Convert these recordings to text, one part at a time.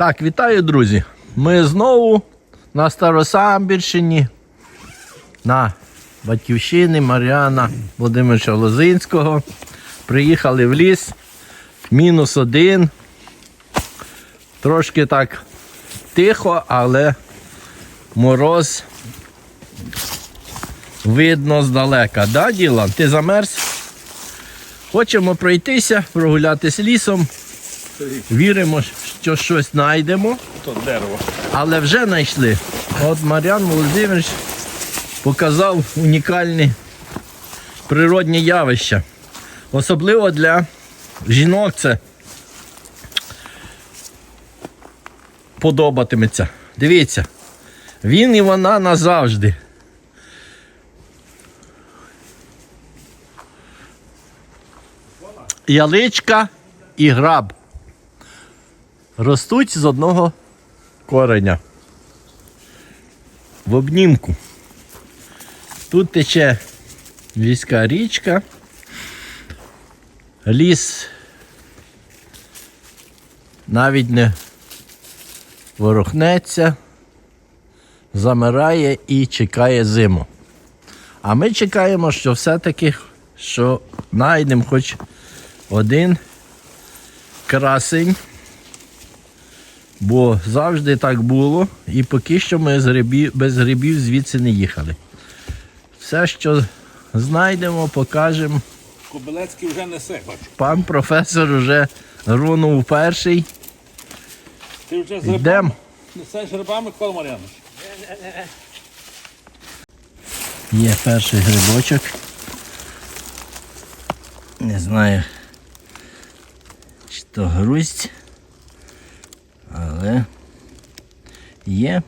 Так, вітаю, друзі. Ми знову на Старосамбірщині, на батьківщині Мар'яна Володимировича Лозинського. Приїхали в ліс. Мінус один. Трошки так тихо, але мороз видно здалека. Да, Ділан? Ти замерз? Хочемо пройтися, прогулятись лісом. Віримо, що щось знайдемо, То дерево. але вже знайшли. От Мар'ян Володимирович показав унікальні природні явища. Особливо для жінок це подобатиметься. Дивіться, він і вона назавжди. Яличка і граб ростуть з одного кореня. В обнімку. Тут тече війська річка. Ліс навіть не ворухнеться, замирає і чекає зиму. А ми чекаємо, що все-таки що знайдемо хоч один красень. Бо завжди так було, і поки що ми з грибів, без грибів звідси не їхали. Все, що знайдемо, покажемо. Кобилецький вже несе, бачу. Пан професор вже рунув перший. Ти вже з грибами несеш грибами, Микола Мар'янович? Є перший грибочок. Не знаю, чи то грусть, але є.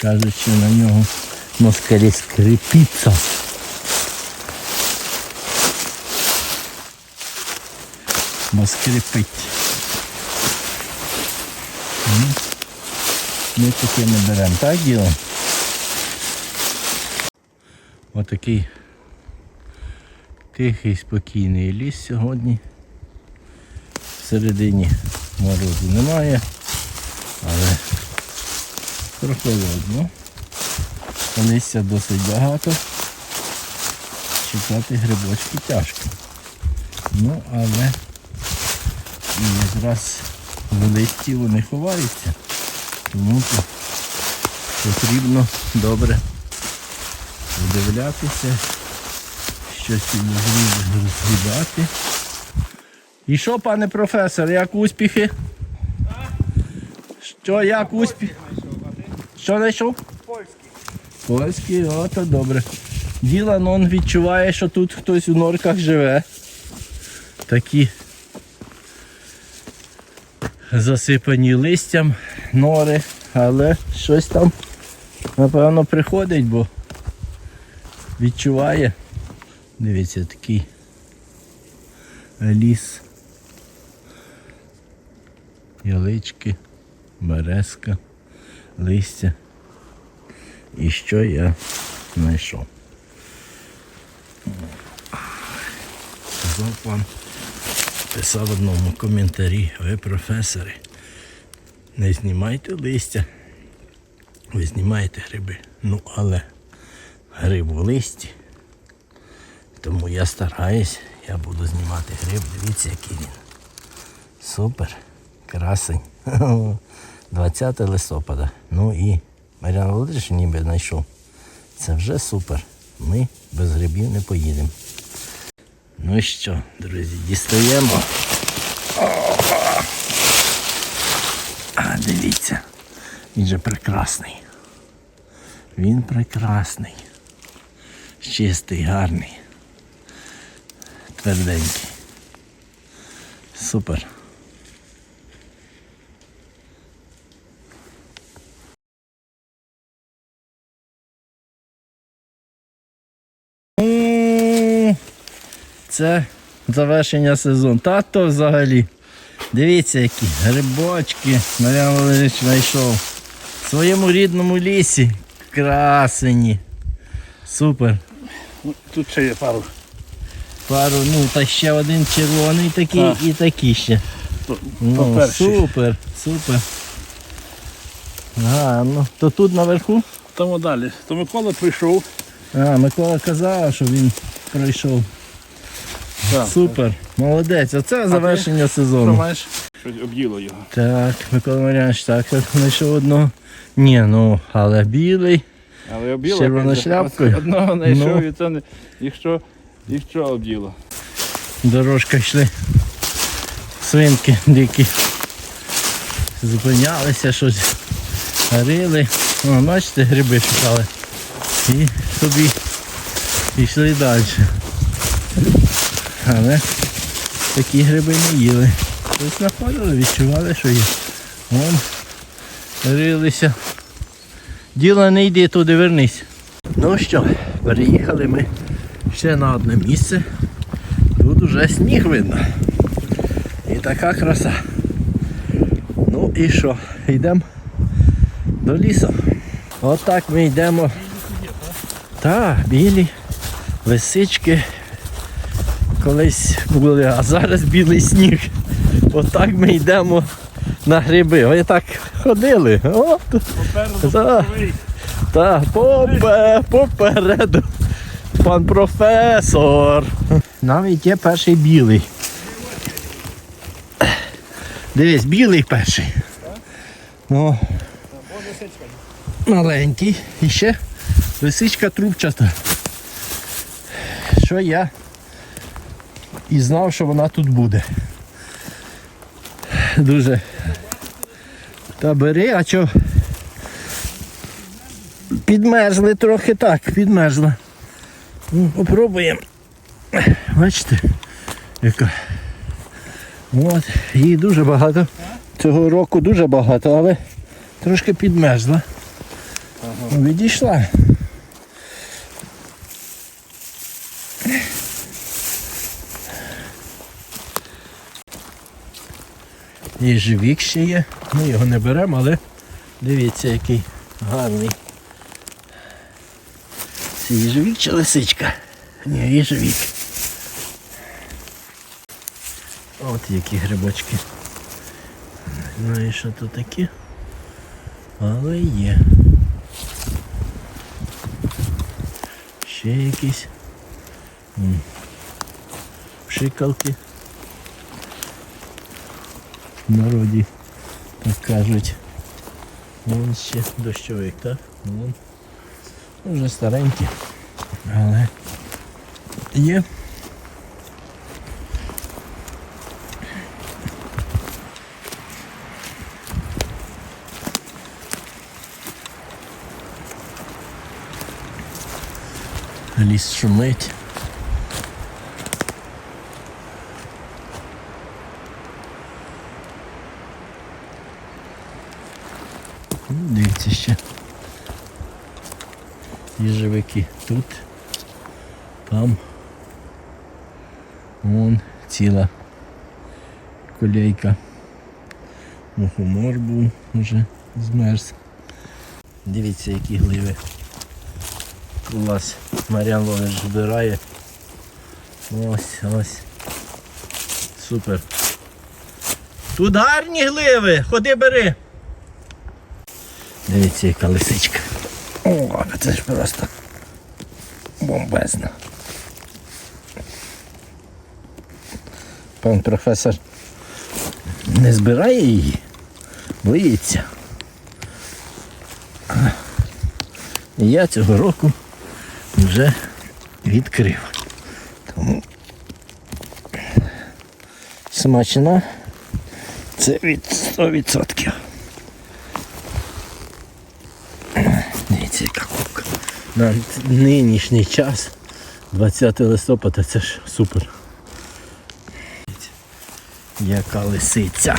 Кажуть, що на нього москалі скрипіться. Бо скрипить. Ми таке не беремо, так діло? Отакий тихий, спокійний ліс сьогодні. Всередині морозу немає, але прохолодно. Листя досить багато. Чекати грибочки тяжко. Ну, але і якраз в листі вони ховаються. Тому то потрібно добре вдивлятися, щось розглядати. І що, пане професор, як успіхи? Що, як успіх? Що знайшов? Польський. Польський, о, то добре. Ділан он відчуває, що тут хтось у норках живе. Такі засипані листям нори, але щось там, напевно, приходить, бо відчуває. Дивіться, такий ліс. Ялички, березка, листя. І що я знайшов? Казав пан, писав в одному коментарі, ви професори, не знімайте листя, ви знімаєте гриби. Ну але гриб у листі. Тому я стараюсь, я буду знімати гриб. Дивіться, який він. Супер. Красень. 20 листопада. Ну і Мар'ян Володимирович ніби знайшов. Це вже супер. Ми без грибів не поїдемо. Ну що, друзі, дістаємо. А, дивіться. Він же прекрасний. Він прекрасний. Чистий, гарний. Тверденький. Супер. Це завершення сезону. Та то взагалі. Дивіться, які грибочки Мар'ян Володимирович знайшов. В своєму рідному лісі. Красені. Супер. Ну, Тут ще є пару. Пару, ну та ще один червоний такий Так. і такий ще. по, Ну, по-перше. супер, супер. Гарно. То тут наверху? Тому далі. То Микола прийшов. А, Микола казав, що він пройшов. Так. Супер. Молодець. Оце завершення сезону. Щось об'їло його. Так, Микола Марянович, так, так, знайшов одного. Ні, ну, але білий. Але об'їло. Червоною шляпкою? Одного знайшов Ну. і це не. Якщо, якщо об'їло. Дорожка йшли. Свинки дикі. Зупинялися, щось рили. О, бачите, гриби шукали. І собі пішли далі. Але такі гриби не їли. Щось знаходили, відчували, що є. Вон рилися. Діло не йди туди, вернись. Ну що, переїхали ми ще на одне місце. Тут уже сніг видно. І така краса. Ну і що? Йдемо до лісу. Отак ми йдемо. Так, білі лисички колись були, а зараз білий сніг. Отак ми йдемо на гриби. Ви так ходили. О, Попереду так, попе, попереду. Пан професор. Навіть є перший білий. Дивись, білий перший. Ну, маленький. І ще лисичка трубчата. Що я і знав, що вона тут буде. Дуже. Та бери, а чо? Підмерзли трохи так, підмерзли. Ну, попробуємо. Бачите, яка. От, її дуже багато. Цього року дуже багато, але трошки підмерзла. Ну, Відійшла. Їжевік ще є. Ми його не беремо, але дивіться, який гарний. Це їжевік чи лисичка? Ні, їжевік. От які грибочки. Не знаю, що то таке. Але є. Ще якісь. Пшикалки. В народі так кажуть. Вон ще дощовик, так? Вон. Вже старенькі. Але є. Ліс шумить. Їжевики тут, там. Вон ціла колейка. Мухомор був вже змерз. Дивіться, які гливи. Клас. Мар'ян Лович збирає. Ось, ось. Супер. Тут гарні гливи, ходи бери. Дивіться, яка лисичка. О, це ж просто бомбезно. Пан професор не збирає її, боїться. Я цього року вже відкрив. Тому смачна це від 100%. Дивіться, яка кубка. На нинішній час, 20 листопада, це ж супер. Яка лисиця.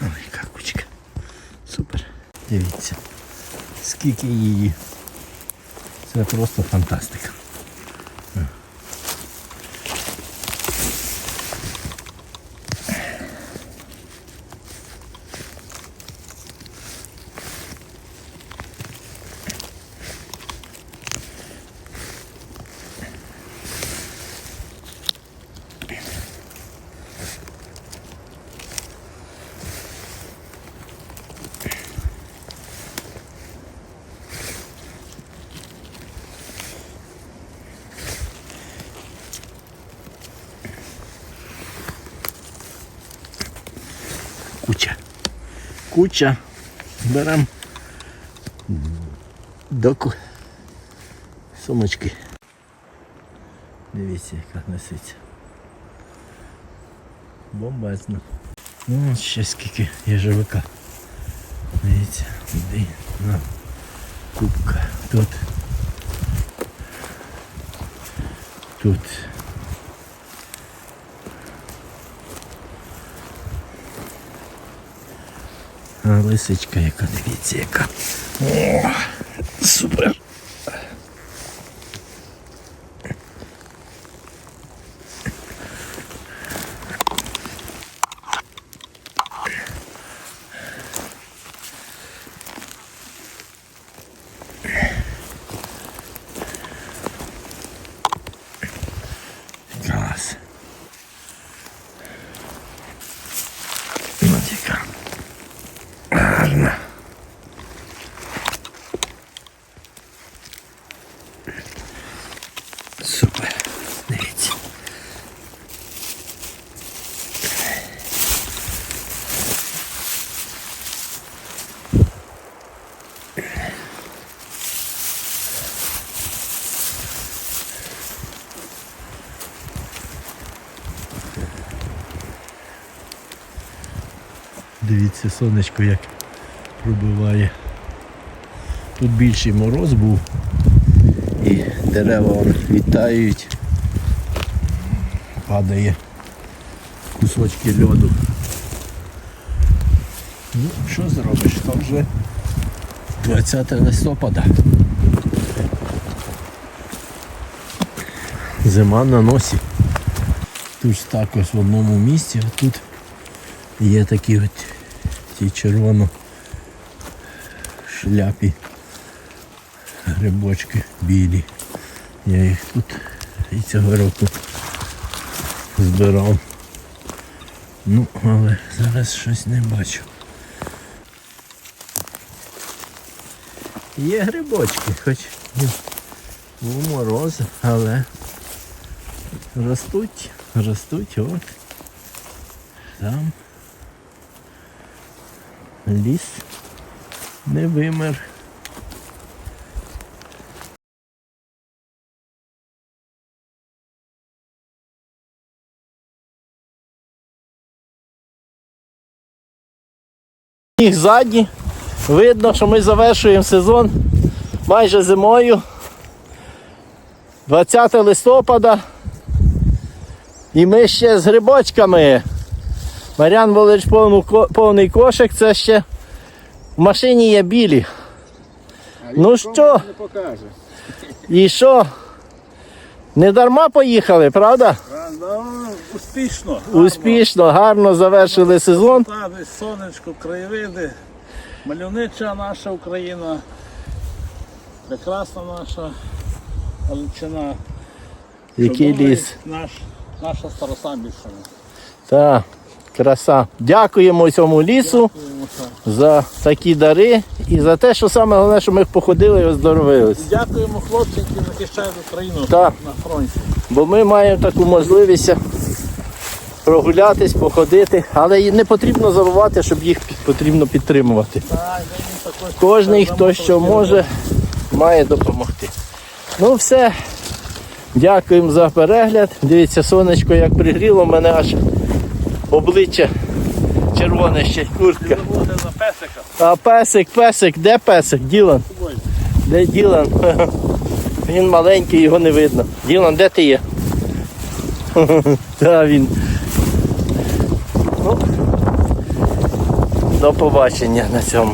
Ой, яка кучка. Супер. Дивіться. Скільки її. Це просто фантастика. Куча. Беремо до сумочки. Дивіться, яка несеться. Бомбезно. Ну, ще скільки єжевика. Дивіться, іди на кубка. Тут. Тут. Лисичка яка, дивіться яка. О, супер. Клас. Ось яка. Гарна. Супер. Дивіться. Дивіться, сонечко як пробиває. Тут більший мороз був і дерева вітають. Падає кусочки льоду. Ну, що зробиш? Там вже 20 листопада. Зима на носі. Тут також в одному місці, а тут Є такі от ті червоно шляпі грибочки білі. Я їх тут і цього року збирав. Ну, але зараз щось не бачу. Є грибочки, хоч був мороз, але ростуть, ростуть, от. Там ліс не вимер. Ззаді. Видно, що ми завершуємо сезон майже зимою. 20 листопада. І ми ще з грибочками. Мар'ян ко- повний кошик, це ще в машині є білі. Ну що? Не покаже. І що? Не дарма поїхали, правда? Ну, успішно. Успішно, гарно завершили сезон. Сонечко, краєвиди, мальовнича наша Україна, прекрасна наша Галичина. Який ліс. Наш, наша Старосамбівщина. Так, краса. Дякуємо цьому лісу Дякуємо, за такі дари і за те, що саме головне, що ми походили і оздоровились. Дякуємо хлопцям, які захищають Україну Так. на фронті. Бо ми маємо таку можливість прогулятись, походити, але не потрібно забувати, щоб їх потрібно підтримувати. Кожний, хто що може, має допомогти. Ну все. Дякуємо за перегляд. Дивіться, сонечко як пригріло, мене аж обличчя червоне ще куртка. А песик, песик, де песик? Ділан? Де Ділан? Він маленький, його не видно. Ділан, де ти є? Та він. Ну, до побачення на цьому.